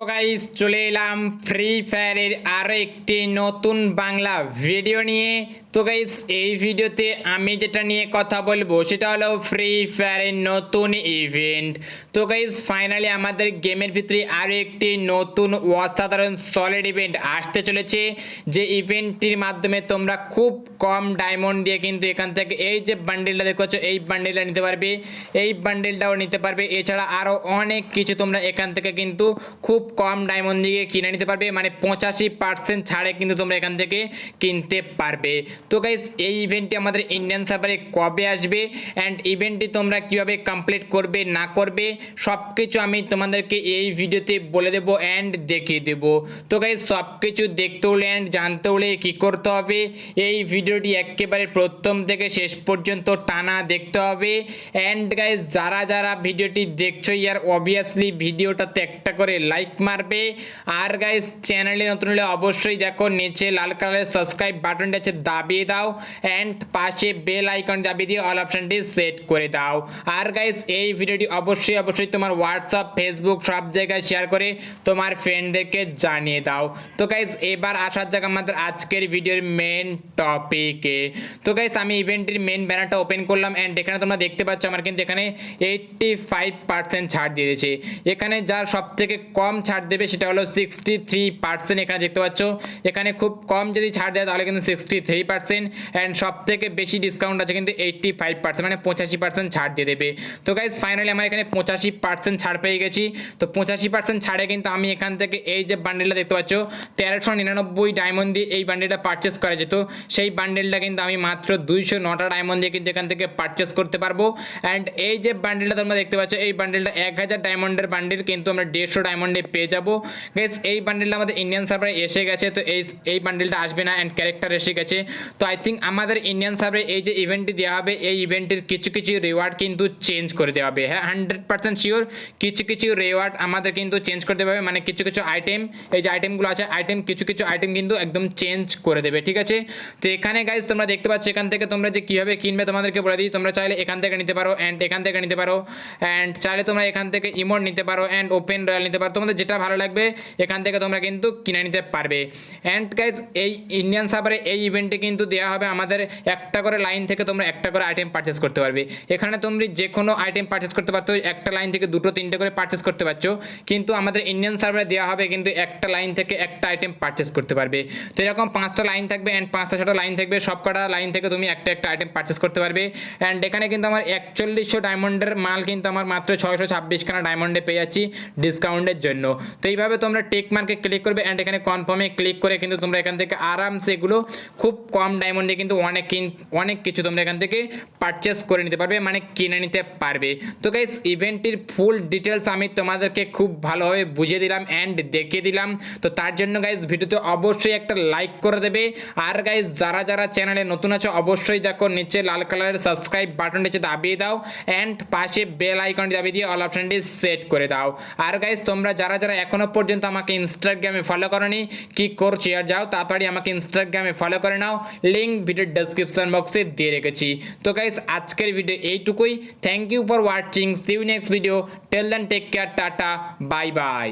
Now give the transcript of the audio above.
Guys চলে এলাম free ফায়ারের আরও একটি নতুন বাংলা ভিডিও নিয়ে। তো গাইস এই ভিডিওতে আমি যেটা নিয়ে কথা বলব, সেটা হলো ফ্রি ফায়ারের নতুন ইভেন্ট তো গাইস ফাইনালি আমাদের গেমের ভিতরে আরও একটি নতুন অসাধারণ সলিড ইভেন্ট আসতে চলেছে। যে ইভেন্টটির মাধ্যমে তোমরা খুব কম ডায়মন্ড দিয়ে কিন্তু এখান থেকে এই যে বান্ডেলটা দেখতে এই বান্ডেলটা নিতে পারবে। এই বান্ডেলটাও নিতে পারবে। এছাড়া আরও অনেক কিছু তোমরা এখান থেকে কিন্তু খুব কম ডায়মন্ড দিয়ে কিনে নিতে পারবে মানে পঁচাশি পার্সেন্ট ছাড়ে কিন্তু তোমরা এখান থেকে কিনতে পারবে। তো গাইজ এই ইভেন্টটি আমাদের ইন্ডিয়ান সার্ভারে কবে আসবে? অ্যান্ড ইভেন্টটি তোমরা কীভাবে কমপ্লিট করবে, না করবে? সব কিছু আমি তোমাদেরকে এই ভিডিওতে বলে দেবো অ্যান্ড দেখিয়ে দেবো। তো গাইজ সব কিছু দেখতে হলে অ্যান্ড জানতে হলে কী করতে হবে? এই ভিডিওটি একেবারে প্রথম থেকে শেষ পর্যন্ত টানা দেখতে হবে। অ্যান্ড গাইজ যারা যারা ভিডিওটি দেখছ, ইয়ার অবভিয়াসলি ভিডিওটাতে একটা করে লাইক মারবে। আর গাইজ চ্যানেলে নতুন হলে অবশ্যই দেখো, নিচে লাল কালারের সাবস্ক্রাইব বাটনটা আছে, দাবিয়ে দাও। অ্যান্ড পাশে বেল আইকন দাবিয়ে দিয়ে অল অপশনটি সেট করে দাও। আর গাইজ এই ভিডিওটি অবশ্যই অবশ্যই তোমার হোয়াটসঅ্যাপ ফেসবুক সব জায়গায় শেয়ার করে তোমার ফ্রেন্ডদেরকে জানিয়ে দাও। তো গাইজ এবার আসার জায়গা আমাদের আজকের ভিডিওর মেন টপিকে তো গাইজ আমি ইভেন্টের মেন ব্যানারটা ওপেন করলাম অ্যান্ড এখানে তোমরা দেখতে পাচ্ছ, আমার কিন্তু এখানে এইটটি ফাইভ পার্সেন্ট ছাড় দিয়ে দিয়েছে। এখানে যার সব থেকে কম ছাড় দেবে সেটা হলো সিক্সটি থ্রি পার্সেন্ট এখানে দেখতে পাচ্ছ। এখানে খুব কম যদি ছাড় দেয় তাহলে কিন্তু সিক্সটি থ্রি পার্সেন্ট অ্যান্ড সব থেকে বেশি ডিসকাউন্ট আছে কিন্তু এইটটি ফাইভ পার্সেন্ট মানে পঁচাশি পার্সেন্ট ছাড় দিয়ে দেবে। তো গাইজ ফাইনালি আমার এখানে পঁচাশি পার্সেন্ট ছাড় পেয়ে গেছি। তো পঁচাশি পার্সেন্ট ছাড়ে কিন্তু আমি এখান থেকে এই যে বান্ডেলটা দেখতে পাচ্ছ, তেরোশো নিরানব্বই ডায়মন্ড দিয়ে এই বান্ডেলটা পারচেস করা যেত। সেই বান্ডেলটা কিন্তু আমি মাত্র দুইশো নটা ডায়মন্ড দিয়ে কিন্তু এখান থেকে পারচেস করতে পারব। অ্যান্ড এই যে বান্ডেলটা তোমরা দেখতে পাচ্ছ, এই বান্ডেলটা এক হাজার ডায়মন্ডের বান্ডেল কিন্তু আমরা দেড়শো ডায়মন্ডে পেয়ে যাব। গেস এই বান্ডেলটা আমাদের ইন্ডিয়ান সার্ভারে এসে গেছে, তো এই এই বান্ডেলটা আসবে না অ্যান্ড ক্যারেক্টার এসে গেছে। তো আই থিঙ্ক আমাদের ইন্ডিয়ান সার্ভারে এই যে ইভেন্টটি দেওয়া হবে, এই ইভেন্টের কিছু কিছু রিওয়ার্ড কিন্তু চেঞ্জ করে দেওয়া হবে। হ্যাঁ হান্ড্রেড পার্সেন্ট শিওর কিছু কিছু রিওয়ার্ড আমাদের কিন্তু চেঞ্জ করে দেওয়া হবে। মানে কিছু কিছু আইটেম এই যে আইটেমগুলো আছে আইটেম কিছু কিছু আইটেম কিন্তু একদম চেঞ্জ করে দেবে, ঠিক আছে? তো এখানে গাইজ তোমরা দেখতে পাচ্ছ, এখান থেকে তোমরা যে কীভাবে কিনবে তোমাদেরকে বলে দিই। তোমরা চাইলে এখান থেকে নিতে পারো অ্যান্ড এখান থেকে নিতে পারো অ্যান্ড চাইলে তোমরা এখান থেকে ইমোট নিতে পারো অ্যান্ড ওপেন রয়্যাল নিতে পারো। তোমাদের যেটা ভালো লাগবে। এখান থেকে তোমরা কিন্তু কিনে নিতে পারবে। অ্যান্ড গাইজ এই ইন্ডিয়ান সার্ভারে এই ইভেন্টে কিন্তু দেওয়া হবে আমাদের একটা করে লাইন থেকে তোমরা একটা করে আইটেম পারচেস করতে পারবে। এখানে তুমি যে কোনো আইটেম পারচেস করতে পারতো একটা লাইন থেকে দুটো, তিনটে করে পারচেস করতে পারছ। কিন্তু আমাদের ইন্ডিয়ান সার্ভারে দেওয়া হবে কিন্তু একটা লাইন থেকে একটা আইটেম পারচেস করতে পারবে। তো এরকম পাঁচটা লাইন থাকবে অ্যান্ড পাঁচটা ছটা লাইন থাকবে। সব কটা লাইন থেকে তুমি একটা একটা আইটেম পারচেস করতে পারবে। অ্যান্ড এখানে কিন্তু আমার একচল্লিশশো ডায়মন্ডের মাল কিন্তু আমার মাত্র ছয়শো ছাব্বিশখানা ডায়মন্ডে পেয়ে যাচ্ছি ডিসকাউন্টের জন্য। তো এইভাবে তোমরা টেক মার্কে ক্লিক করবে অ্যান্ড এখানে কনফার্মে ক্লিক করে কিন্তু তোমরা এখান থেকে আরামসে এগুলো খুব কম ডায়মন্ডে কিন্তু অনেক অনেক কিছু তোমরা এখান থেকে পারচেস করে নিতে পারবে মানে কিনে নিতে পারবে। তো গাইস ইভেন্টটির ফুল ডিটেলস আমি তোমাদেরকে খুব ভালোভাবে বুঝিয়ে দিলাম অ্যান্ড দেখিয়ে দিলাম। তো তার জন্য গাইজ ভিডিওতে অবশ্যই একটা লাইক করে দেবে। আর গাইজ যারা যারা চ্যানেলে নতুন আছে, অবশ্যই দেখো নিচে লাল কালারের সাবস্ক্রাইব বাটন নিচে দাবিয়ে দাও অ্যান্ড পাশে বেল আইকনটি দাবিয়ে দিয়ে অল অপশনটি সেট করে দাও। আর গাইজ তোমরা যারা যারা এখনও পর্যন্ত আমাকে ইনস্টাগ্রামে ফলো করনি, কি করছি আর যাও তাড়াতাড়ি আমাকে ইনস্টাগ্রামে ফলো করে নাও। লিঙ্ক ভিডিওর ডেসক্রিপশন বক্সে দিয়ে রেখেছি। তো গাইস আজকের ভিডিও এইটুকুই। Thank you for watching see you next video till then take care tata bye bye